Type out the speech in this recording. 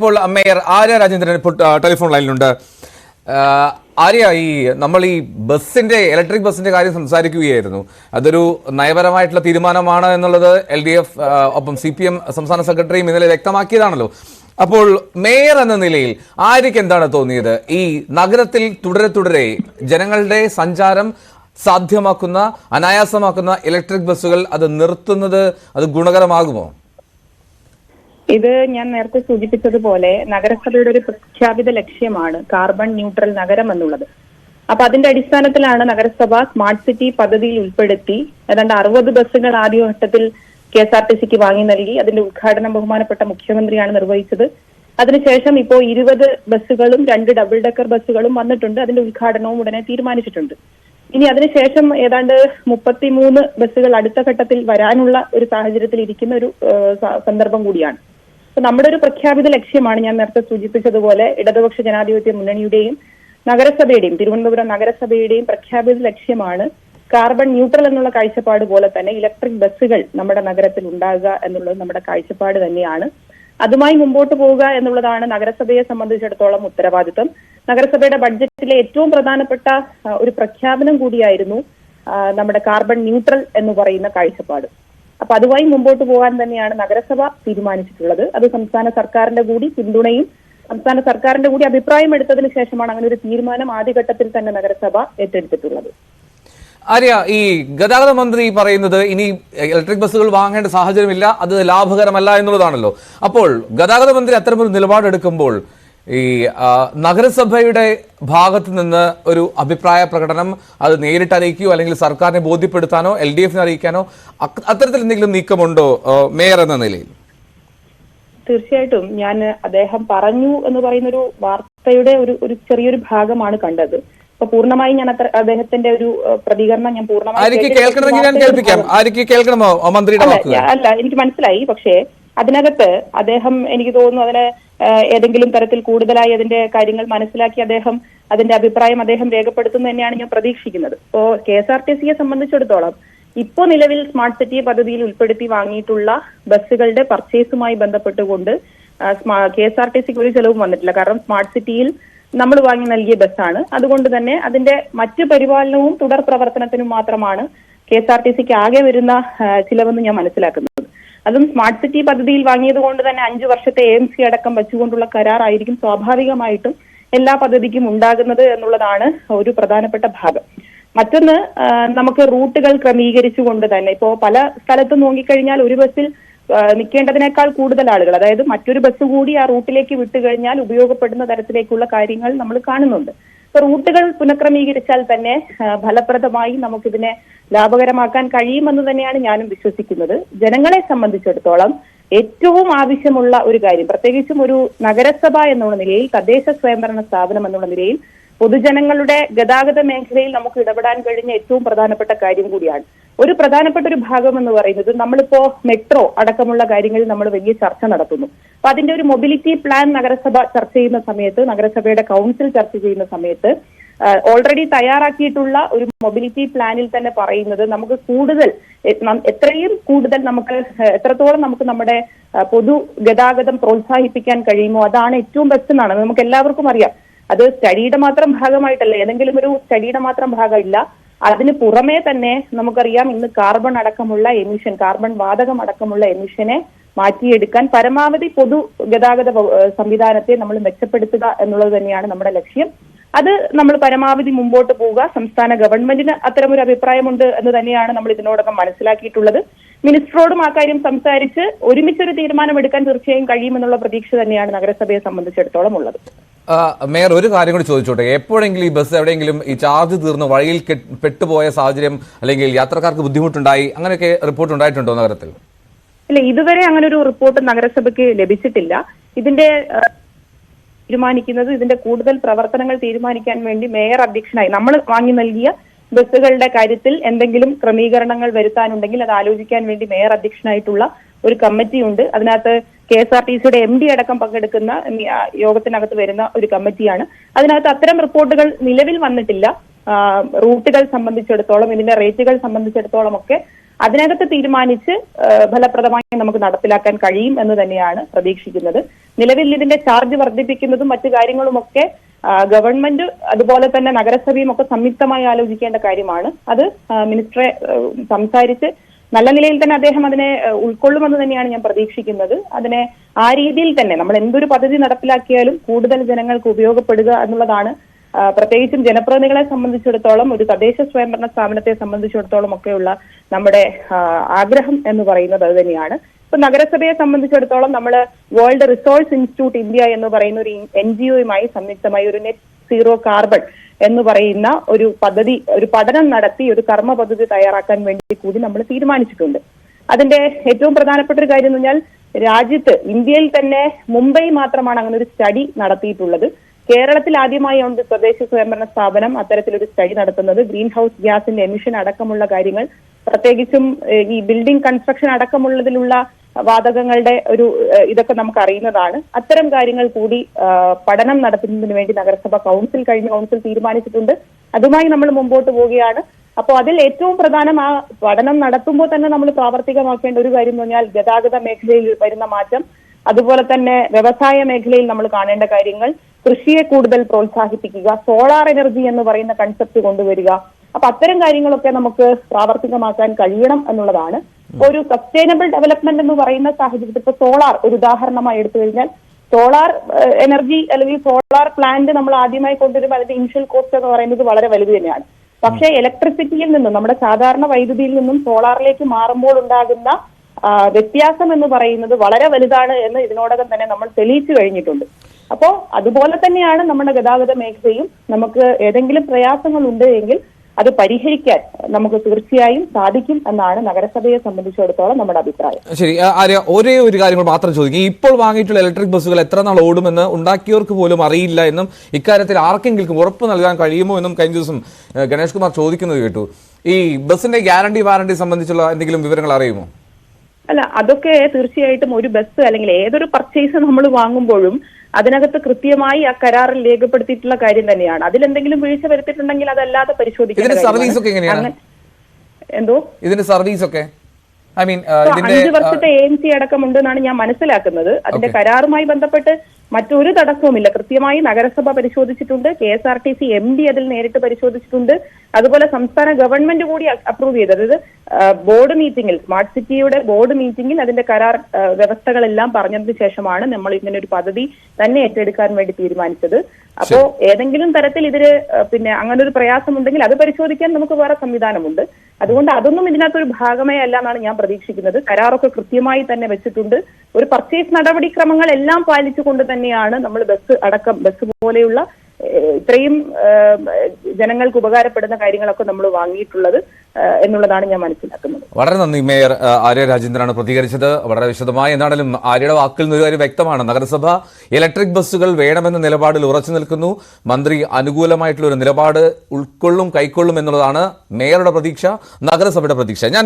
ഇപ്പോൾ മേയർ ആര്യ രാജേന്ദ്രൻ ഇപ്പോൾ ടെലിഫോൺ ലൈനിലുണ്ട്. ആര്യ ഈ നമ്മൾ ഈ ബസ്സിന്റെ ഇലക്ട്രിക് ബസ്സിന്റെ കാര്യം സംസാരിക്കുകയായിരുന്നു. അതൊരു നയപരമായിട്ടുള്ള തീരുമാനമാണ് എന്നുള്ളത് എൽ ഡി എഫ് ഒപ്പം സി പി എം സംസ്ഥാന സെക്രട്ടറിയും ഇന്നലെ വ്യക്തമാക്കിയതാണല്ലോ. അപ്പോൾ മേയർ എന്ന നിലയിൽ ആര്യക്ക് എന്താണ് തോന്നിയത്? ഈ നഗരത്തിൽ തുടരെ തുടരെ ജനങ്ങളുടെ സഞ്ചാരം സാധ്യമാക്കുന്ന അനായാസമാക്കുന്ന ഇലക്ട്രിക് ബസ്സുകൾ അത് നിർത്തുന്നത് അത് ഗുണകരമാകുമോ? ഇത് ഞാൻ നേരത്തെ സൂചിപ്പിച്ചതുപോലെ നഗരസഭയുടെ ഒരു പ്രഖ്യാപിത ലക്ഷ്യമാണ് കാർബൺ ന്യൂട്രൽ നഗരം എന്നുള്ളത്. അപ്പൊ അതിന്റെ അടിസ്ഥാനത്തിലാണ് നഗരസഭ സ്മാർട്ട് സിറ്റി പദ്ധതിയിൽ ഉൾപ്പെടുത്തി ഏതാണ്ട് അറുപത് ബസ്സുകൾ ആദ്യഘട്ടത്തിൽ കെ എസ് ആർ ടി സിക്ക് വാങ്ങി നൽകി. അതിന്റെ ഉദ്ഘാടനം ബഹുമാനപ്പെട്ട മുഖ്യമന്ത്രിയാണ് നിർവഹിച്ചത്. അതിനുശേഷം ഇപ്പോൾ ഇരുപത് ബസ്സുകളും രണ്ട് ഡബിൾ ഡെക്കർ ബസ്സുകളും വന്നിട്ടുണ്ട്. അതിന്റെ ഉദ്ഘാടനവും ഉടനെ തീരുമാനിച്ചിട്ടുണ്ട്. ഇനി അതിനുശേഷം ഏതാണ്ട് മുപ്പത്തിമൂന്ന് ബസ്സുകൾ അടുത്ത ഘട്ടത്തിൽ വരാനുള്ള ഒരു സാഹചര്യത്തിൽ ഇരിക്കുന്ന ഒരു സന്ദർഭം കൂടിയാണ്. നമ്മുടെ ഒരു പ്രഖ്യാപിത ലക്ഷ്യമാണ് ഞാൻ നേരത്തെ സൂചിപ്പിച്ചതുപോലെ ഇടതുപക്ഷ ജനാധിപത്യ മുന്നണിയുടെയും നഗരസഭയുടെയും തിരുവനന്തപുരം നഗരസഭയുടെയും പ്രഖ്യാപിത ലക്ഷ്യമാണ് കാർബൺ ന്യൂട്രൽ എന്നുള്ള കാഴ്ചപ്പാട് പോലെ തന്നെ ഇലക്ട്രിക് ബസ്സുകൾ നമ്മുടെ നഗരത്തിൽ ഉണ്ടാകുക എന്നുള്ളത് നമ്മുടെ കാഴ്ചപ്പാട് തന്നെയാണ്. അതുമായി മുമ്പോട്ട് പോവുക എന്നുള്ളതാണ് നഗരസഭയെ സംബന്ധിച്ചിടത്തോളം ഉത്തരവാദിത്വം നഗരസഭയുടെ ബഡ്ജറ്റിലെ ഏറ്റവും പ്രധാനപ്പെട്ട ഒരു പ്രഖ്യാപനം കൂടിയായിരുന്നു നമ്മുടെ കാർബൺ ന്യൂട്രൽ എന്ന് പറയുന്ന കാഴ്ചപ്പാട്. അപ്പൊ അതുമായി മുമ്പോട്ട് പോകാൻ തന്നെയാണ് നഗരസഭ തീരുമാനിച്ചിട്ടുള്ളത്. അത് സംസ്ഥാന സർക്കാരിന്റെ കൂടി പിന്തുണയും സംസ്ഥാന സർക്കാരിന്റെ കൂടി അഭിപ്രായം എടുത്തതിന് ശേഷമാണ് അങ്ങനെ ഒരു തീരുമാനം ആദ്യഘട്ടത്തിൽ തന്നെ നഗരസഭ ഏറ്റെടുത്തിട്ടുള്ളത്. ആര്യ ഈ ഗതാഗത മന്ത്രി പറയുന്നത് ഇനി ഇലക്ട്രിക് ബസ്സുകൾ വാങ്ങേണ്ട സാഹചര്യമില്ല അത് ലാഭകരമല്ല എന്നുള്ളതാണല്ലോ. അപ്പോൾ ഗതാഗത മന്ത്രി അത്തരമൊരു നിലപാടെടുക്കുമ്പോൾ ഈ നഗരസഭയുടെ ഭാഗത്ത് നിന്ന് ഒരു അഭിപ്രായ പ്രകടനം അത് നേരിട്ട് അറിയിക്കുകയോ അല്ലെങ്കിൽ സർക്കാരിനെ ബോധ്യപ്പെടുത്താനോ എൽ ഡി എഫിനെ അറിയിക്കാനോ അത്തരത്തിൽ എന്തെങ്കിലും നീക്കമുണ്ടോ മേയർ എന്ന നിലയിൽ? തീർച്ചയായിട്ടും. ഞാൻ അദ്ദേഹം പറഞ്ഞു എന്ന് പറയുന്ന ഒരു വാർത്തയുടെ ഒരു ഒരു ചെറിയൊരു ഭാഗമാണ് കണ്ടത്. അപ്പൊ പൂർണമായി ഞാൻ അത്ര അദ്ദേഹത്തിന്റെ ഒരു പ്രതികരണം ഞാൻ പൂർണമായി കേൾക്കണമോ? മന്ത്രിയുടെ അല്ല, എനിക്ക് മനസ്സിലായി. പക്ഷേ അതിനകത്ത് അദ്ദേഹം എനിക്ക് തോന്നുന്നു അതിന് ഏതെങ്കിലും തരത്തിൽ കൂടുതലായി അതിന്റെ കാര്യങ്ങൾ മനസ്സിലാക്കി അദ്ദേഹം അതിന്റെ അഭിപ്രായം അദ്ദേഹം രേഖപ്പെടുത്തുന്നു തന്നെയാണ് ഞാൻ പ്രതീക്ഷിക്കുന്നത്. ഇപ്പോ കെ എസ് ആർ ടി സിയെ സംബന്ധിച്ചിടത്തോളം ഇപ്പോ നിലവിൽ സ്മാർട്ട് സിറ്റി പദ്ധതിയിൽ ഉൾപ്പെടുത്തി വാങ്ങിയിട്ടുള്ള ബസ്സുകളുടെ പർച്ചേസുമായി ബന്ധപ്പെട്ടുകൊണ്ട് കെ എസ് ആർ ടി സിക്ക് ഒരു ചെലവും വന്നിട്ടില്ല. കാരണം സ്മാർട്ട് സിറ്റിയിൽ നമ്മൾ വാങ്ങി നൽകിയ ബസ്സാണ്. അതുകൊണ്ട് തന്നെ അതിന്റെ മറ്റ് പരിപാലനവും തുടർ പ്രവർത്തനത്തിനും മാത്രമാണ് കെ എസ് ആർ ടി സിക്ക് ആകെ വരുന്ന ചിലവെന്ന് ഞാൻ മനസ്സിലാക്കുന്നത് അതും സ്മാർട്ട് സിറ്റി പദ്ധതിയിൽ വാങ്ങിയത് കൊണ്ട് തന്നെ അഞ്ചു വർഷത്തെ എ എം സി അടക്കം വെച്ചുകൊണ്ടുള്ള കരാറായിരിക്കും സ്വാഭാവികമായിട്ടും എല്ലാ പദ്ധതിക്കും ഉണ്ടാകുന്നത് എന്നുള്ളതാണ് ഒരു പ്രധാനപ്പെട്ട ഭാഗം. മറ്റൊന്ന് നമുക്ക് റൂട്ടുകൾ ക്രമീകരിച്ചുകൊണ്ട് തന്നെ ഇപ്പോ പല സ്ഥലത്തും നോക്കിക്കഴിഞ്ഞാൽ ഒരു ബസ്സിൽ നിൽക്കേണ്ടതിനേക്കാൾ കൂടുതൽ ആളുകൾ അതായത് മറ്റൊരു ബസ് കൂടി ആ റൂട്ടിലേക്ക് വിട്ടുകഴിഞ്ഞാൽ ഉപയോഗപ്പെടുന്ന തരത്തിലേക്കുള്ള കാര്യങ്ങൾ നമ്മൾ കാണുന്നുണ്ട്. റൂട്ടുകൾ പുനഃക്രമീകരിച്ചാൽ തന്നെ ഫലപ്രദമായി നമുക്കിതിനെ ലാഭകരമാക്കാൻ കഴിയുമെന്ന് തന്നെയാണ് ഞാനും വിശ്വസിക്കുന്നത്. ജനങ്ങളെ സംബന്ധിച്ചിടത്തോളം ഏറ്റവും ആവശ്യമുള്ള ഒരു കാര്യം പ്രത്യേകിച്ചും ഒരു നഗരസഭ എന്നുള്ള നിലയിൽ തദ്ദേശ സ്വയംഭരണ സ്ഥാപനം എന്നുള്ള നിലയിൽ പൊതുജനങ്ങളുടെ ഗതാഗത മേഖലയിൽ നമുക്ക് ഇടപെടാൻ കഴിഞ്ഞ ഏറ്റവും പ്രധാനപ്പെട്ട കാര്യം കൂടിയാണ്. ഒരു പ്രധാനപ്പെട്ട ഒരു ഭാഗം എന്ന് പറയുന്നത് നമ്മളിപ്പോ മെട്രോ അടക്കമുള്ള കാര്യങ്ങളിൽ നമ്മൾ വലിയ ചർച്ച നടത്തുന്നു. അപ്പൊ അതിന്റെ ഒരു മൊബിലിറ്റി പ്ലാൻ നഗരസഭ ചർച്ച ചെയ്യുന്ന സമയത്ത് നഗരസഭയുടെ കൗൺസിൽ ചർച്ച ചെയ്യുന്ന സമയത്ത് ഓൾറെഡി തയ്യാറാക്കിയിട്ടുള്ള ഒരു മൊബിലിറ്റി പ്ലാനിൽ തന്നെ പറയുന്നത് നമുക്ക് കൂടുതൽ എത്രയും കൂടുതൽ നമുക്ക് എത്രത്തോളം നമുക്ക് നമ്മുടെ പൊതു ഗതാഗതം പ്രോത്സാഹിപ്പിക്കാൻ കഴിയുമോ അതാണ് ഏറ്റവും ബെസ്റ്റ് എന്നാണ്. നമുക്ക് എല്ലാവർക്കും അറിയാം. അത് സ്റ്റഡിയുടെ മാത്രം ഭാഗമായിട്ടല്ല ഏതെങ്കിലും ഒരു സ്റ്റഡിയുടെ മാത്രം ഭാഗമില്ല. അതിന് പുറമേ തന്നെ നമുക്കറിയാം ഇന്ന് കാർബൺ അടക്കമുള്ള എമിഷൻ കാർബൺ വാതകം അടക്കമുള്ള എമിഷനെ മാറ്റിയെടുക്കാൻ പരമാവധി പൊതു ഗതാഗത സംവിധാനത്തെ നമ്മൾ മെച്ചപ്പെടുത്തുക എന്നുള്ളത് തന്നെയാണ് നമ്മുടെ ലക്ഷ്യം. അത് നമ്മൾ പരമാവധി മുമ്പോട്ട് പോവുക. സംസ്ഥാന ഗവൺമെന്റിന് അത്തരമൊരു അഭിപ്രായമുണ്ട് എന്ന് തന്നെയാണ് നമ്മൾ ഇതിനോടകം മനസ്സിലാക്കിയിട്ടുള്ളത്. മിനിസ്റ്ററോടും ആ കാര്യം സംസാരിച്ച് ഒരുമിച്ചൊരു തീരുമാനമെടുക്കാൻ തീർച്ചയായും കഴിയുമെന്നുള്ള പ്രതീക്ഷ തന്നെയാണ് നഗരസഭയെ സംബന്ധിച്ചിടത്തോളം ഉള്ളത്. മേയർ ഒരു കാര്യം കൂടി ചോദിച്ചോട്ടെ. എപ്പോഴെങ്കിലും ഈ ബസ് എവിടെയെങ്കിലും ഈ ചാർജ് തീർന്ന് വഴിയിൽ പെട്ടുപോയ സാഹചര്യം അല്ലെങ്കിൽ യാത്രക്കാർക്ക് ബുദ്ധിമുട്ടുണ്ടായി അങ്ങനെയൊക്കെ റിപ്പോർട്ട് ഉണ്ടായിട്ടുണ്ടോ നഗരത്തിൽ? ഇല്ല ഇതുവരെ അങ്ങനെ ഒരു റിപ്പോർട്ട് നഗരസഭയ്ക്ക് ലഭിച്ചിട്ടില്ല. ഇതിന്റെ തീരുമാനിക്കുന്നത് ഇതിന്റെ കൂടുതൽ പ്രവർത്തനങ്ങൾ തീരുമാനിക്കാൻ വേണ്ടി മേയർ അധ്യക്ഷനായി നമ്മൾ വാങ്ങി നൽകിയ ബസ്സുകളുടെ കാര്യത്തിൽ എന്തെങ്കിലും ക്രമീകരണങ്ങൾ വരുത്താനുണ്ടെങ്കിൽ അത് ആലോചിക്കാൻ വേണ്ടി മേയർ അധ്യക്ഷനായിട്ടുള്ള ഒരു കമ്മിറ്റിയുണ്ട് അതിനകത്ത് കെ എസ് ആർ ടി സിയുടെ എം ഡി അടക്കം പങ്കെടുക്കുന്ന യോഗത്തിനകത്ത് വരുന്ന ഒരു കമ്മിറ്റിയാണ്. അതിനകത്ത് അത്തരം റിപ്പോർട്ടുകൾ നിലവിൽ വന്നിട്ടില്ല. റൂട്ടുകൾ സംബന്ധിച്ചിടത്തോളം ഇതിന്റെ റേറ്റുകൾ സംബന്ധിച്ചിടത്തോളം ഒക്കെ അതിനകത്ത് തീരുമാനിച്ച് ഫലപ്രദമായി നമുക്ക് നടപ്പിലാക്കാൻ കഴിയും എന്ന് തന്നെയാണ് പ്രതീക്ഷിക്കുന്നത്. നിലവിൽ ഇതിന്റെ ചാർജ് വർദ്ധിപ്പിക്കുന്നതും മറ്റു കാര്യങ്ങളുമൊക്കെ ഗവൺമെന്റ് അതുപോലെ തന്നെ നഗരസഭയും ഒക്കെ സംയുക്തമായി ആലോചിക്കേണ്ട കാര്യമാണ്. അത് മിനിസ്റ്ററെ സംസാരിച്ച് നല്ല നിലയിൽ തന്നെ അദ്ദേഹം അതിനെ ഉൾക്കൊള്ളുമെന്ന് തന്നെയാണ് ഞാൻ പ്രതീക്ഷിക്കുന്നത്. അതിനെ ആ രീതിയിൽ തന്നെ നമ്മൾ എന്തൊരു പദ്ധതി നടപ്പിലാക്കിയാലും കൂടുതൽ ജനങ്ങൾക്ക് ഉപയോഗപ്പെടുക എന്നുള്ളതാണ് പ്രത്യേകിച്ചും ജനപ്രതിനിധികളെ സംബന്ധിച്ചിടത്തോളം ഒരു തദ്ദേശ സ്വയംഭരണ സ്ഥാപനത്തെ സംബന്ധിച്ചിടത്തോളം ഒക്കെയുള്ള നമ്മുടെ ആഗ്രഹം എന്ന് പറയുന്നത് അത് തന്നെയാണ്. ഇപ്പൊ നഗരസഭയെ സംബന്ധിച്ചിടത്തോളം നമ്മൾ വേൾഡ് റിസോഴ്സ് ഇൻസ്റ്റിറ്റ്യൂട്ട് ഇന്ത്യ എന്ന് പറയുന്ന ഒരു എൻ ജി ഒയുമായി സംയുക്തമായി ഒരു നെറ്റ് സീറോ കാർബൺ എന്ന് പറയുന്ന ഒരു പദ്ധതി ഒരു പഠനം നടത്തി ഒരു കർമ്മ പദ്ധതി തയ്യാറാക്കാൻ വേണ്ടി കൂടി നമ്മൾ തീരുമാനിച്ചിട്ടുണ്ട്. അതിന്റെ ഏറ്റവും പ്രധാനപ്പെട്ട ഒരു കാര്യം എന്ന് പറഞ്ഞാൽ രാജ്യത്ത് ഇന്ത്യയിൽ തന്നെ മുംബൈ മാത്രമാണ് അങ്ങനെ ഒരു സ്റ്റഡി നടത്തിയിട്ടുള്ളത്. കേരളത്തിൽ ആദ്യമായി ഉണ്ട് സ്വദേശ സ്വയംഭരണ സ്ഥാപനം. അത്തരത്തിലൊരു സ്റ്റഡി നടത്തുന്നത്. ഗ്രീൻ ഹൗസ് ഗ്യാസിന്റെ എമിഷൻ അടക്കമുള്ള കാര്യങ്ങൾ. പ്രത്യേകിച്ചും ഈ ബിൽഡിംഗ് കൺസ്ട്രക്ഷൻ അടക്കമുള്ളതിലുള്ള വാതകങ്ങളുടെ ഒരു ഇതൊക്കെ നമുക്ക് അറിയുന്നതാണ് അത്തരം കാര്യങ്ങൾ കൂടി പഠനം നടത്തുന്നതിന് വേണ്ടി നഗരസഭ കൗൺസിൽ കഴിഞ്ഞ കൗൺസിൽ തീരുമാനിച്ചിട്ടുണ്ട്. അതുമായി നമ്മൾ മുമ്പോട്ട് പോവുകയാണ്. അപ്പോൾ അതിൽ ഏറ്റവും പ്രധാനം ആ പഠനം നടത്തുമ്പോൾ തന്നെ നമ്മൾ പ്രാവർത്തികമാക്കേണ്ട ഒരു കാര്യം എന്ന് പറഞ്ഞാൽ ഗതാഗത മേഖലയിൽ വരുന്ന മാറ്റം. അതുപോലെ തന്നെ വ്യവസായ മേഖലയിൽ നമ്മൾ കാണേണ്ട കാര്യങ്ങൾ കൃഷിയെ കൂടുതൽ പ്രോത്സാഹിപ്പിക്കുക സോളാർ എനർജി എന്ന് പറയുന്ന കൺസെപ്റ്റ് കൊണ്ടുവരിക. അപ്പൊ അത്തരം കാര്യങ്ങളൊക്കെ നമുക്ക് പ്രാവർത്തികമാക്കാൻ കഴിയണം എന്നുള്ളതാണ്. ഒരു സസ്റ്റൈനബിൾ ഡെവലപ്മെന്റ് എന്ന് പറയുന്ന സാഹചര്യത്തിൽ ഇപ്പൊ സോളാർ ഒരു ഉദാഹരണമായി എടുത്തു കഴിഞ്ഞാൽ സോളാർ എനർജി അല്ലെങ്കിൽ സോളാർ പ്ലാന്റ് നമ്മൾ ആദ്യമായി കൊണ്ടുവരുമ്പോൾ അതിന്റെ ഇനിഷ്യൽ കോസ്റ്റ് എന്ന് പറയുന്നത് വളരെ വലുത് തന്നെയാണ്. പക്ഷേ ഇലക്ട്രിസിറ്റിയിൽ നിന്നും നമ്മുടെ സാധാരണ വൈദ്യുതിയിൽ നിന്നും സോളാറിലേക്ക് മാറുമ്പോൾ ഉണ്ടാകുന്ന വ്യത്യാസം എന്ന് പറയുന്നത് വളരെ വലുതാണ് എന്ന് ഇതിനോടകം തന്നെ നമ്മൾ തെളിയിച്ചു കഴിഞ്ഞിട്ടുണ്ട്. അപ്പോ അതുപോലെ തന്നെയാണ് നമ്മുടെ ഗതാഗത മേഖലയും നമുക്ക് ഏതെങ്കിലും പ്രയാസങ്ങൾ ഉണ്ട് എങ്കിൽ അത് പരിഹരിക്കാൻ നമുക്ക് തീർച്ചയായും സാധിക്കും എന്നാണ് നഗരസഭയെ സംബന്ധിച്ചിടത്തോളം നമ്മുടെ അഭിപ്രായം. ശരി ആര്യ ഒരേ ഒരു കാര്യം മാത്രം ചോദിക്കും. ഇപ്പോൾ വാങ്ങിയിട്ടുള്ള ഇലക്ട്രിക് ബസ്സുകൾ എത്ര നാൾ ഓടുമെന്ന് ഉണ്ടാക്കിയവർക്ക് പോലും അറിയില്ല എന്നും ഇക്കാര്യത്തിൽ ആർക്കെങ്കിലും ഉറപ്പ് നൽകാൻ കഴിയുമോ എന്നും കഴിഞ്ഞ ദിവസം ഗണേഷ് കുമാർ ചോദിക്കുന്നത് കേട്ടു. ഈ ബസ്സിന്റെ ഗ്യാരണ്ടി വാറണ്ടി സംബന്ധിച്ചുള്ള എന്തെങ്കിലും വിവരങ്ങൾ അറിയുമോ? അല്ല അതൊക്കെ തീർച്ചയായിട്ടും ഒരു ബസ് അല്ലെങ്കിൽ ഏതൊരു പർച്ചേസ് നമ്മൾ വാങ്ങുമ്പോഴും അതിനകത്ത് കൃത്യമായി ആ കരാറിൽ രേഖപ്പെടുത്തിയിട്ടുള്ള കാര്യം തന്നെയാണ്. അതിലെന്തെങ്കിലും വീഴ്ച വരുത്തിയിട്ടുണ്ടെങ്കിൽ അതല്ലാതെ എങ്ങനെയാണ്? എന്തോ? ഇതിന്റെ സർവീസ് ഒക്കെ? ഐ മീൻ അഞ്ച് വർഷത്തെ എ എം സി അടക്കമുണ്ട് എന്നാണ് ഞാൻ മനസ്സിലാക്കുന്നത്. അതിന്റെ കരാറുമായി ബന്ധപ്പെട്ട് മറ്റൊരു തടസ്സവുമില്ല. കൃത്യമായി നഗരസഭ പരിശോധിച്ചിട്ടുണ്ട്. K S R T C M D അതിൽ നേരിട്ട് പരിശോധിച്ചിട്ടുണ്ട്. അതുപോലെ സംസ്ഥാന ഗവൺമെന്റ് കൂടി അപ്രൂവ് ചെയ്ത്. അതായത് ബോർഡ് മീറ്റിംഗിൽ സ്മാർട്ട് സിറ്റിയുടെ ബോർഡ് മീറ്റിംഗിൽ അതിന്റെ കരാർ വ്യവസ്ഥകളെല്ലാം പറഞ്ഞതിന് ശേഷമാണ് നമ്മൾ ഇങ്ങനെ ഒരു പദ്ധതി തന്നെ ഏറ്റെടുക്കാൻ വേണ്ടി തീരുമാനിച്ചത്. അപ്പോ ഏതെങ്കിലും തരത്തിൽ ഇതിന് പിന്നെ അങ്ങനെ ഒരു പ്രയാസമുണ്ടെങ്കിൽ അത് പരിശോധിക്കാൻ നമുക്ക് വേറെ സംവിധാനമുണ്ട്. അതുകൊണ്ട് അതൊന്നും ഇതിനകത്തൊരു ഭാഗമേ അല്ല എന്നാണ് ഞാൻ പ്രതീക്ഷിക്കുന്നത്. കരാറൊക്കെ കൃത്യമായി തന്നെ വെച്ചിട്ടുണ്ട്. ഒരു പർച്ചേസ് നടപടിക്രമങ്ങൾ എല്ലാം പാലിച്ചുകൊണ്ട് തന്നെയാണ് നമ്മൾ ബസ് അടക്കം ബസ് പോലെയുള്ള ഇത്രയും ജനങ്ങൾക്ക് ഉപകാരപ്പെടുന്ന കാര്യങ്ങളൊക്കെ നമ്മൾ വാങ്ങിയിട്ടുള്ളത് എന്നുള്ളതാണ് ഞാൻ മനസ്സിലാക്കുന്നത്. വളരെ നന്ദി മേയർ. ആര്യ രാജേന്ദ്രനാണ് പ്രതികരിച്ചത്. വളരെ വിശദമായി എന്നാണെങ്കിലും ആര്യയുടെ വാക്കിൽ നിന്ന് കാര്യം വ്യക്തമാണ്. നഗരസഭ ഇലക്ട്രിക് ബസ്സുകൾ വേണമെന്ന നിലപാടിൽ ഉറച്ചു നിൽക്കുന്നു. മന്ത്രി അനുകൂലമായിട്ടുള്ള ഒരു നിലപാട് ഉൾക്കൊള്ളും കൈക്കൊള്ളും എന്നുള്ളതാണ് മേയറുടെ പ്രതീക്ഷ നഗരസഭയുടെ പ്രതീക്ഷ. ഞാൻ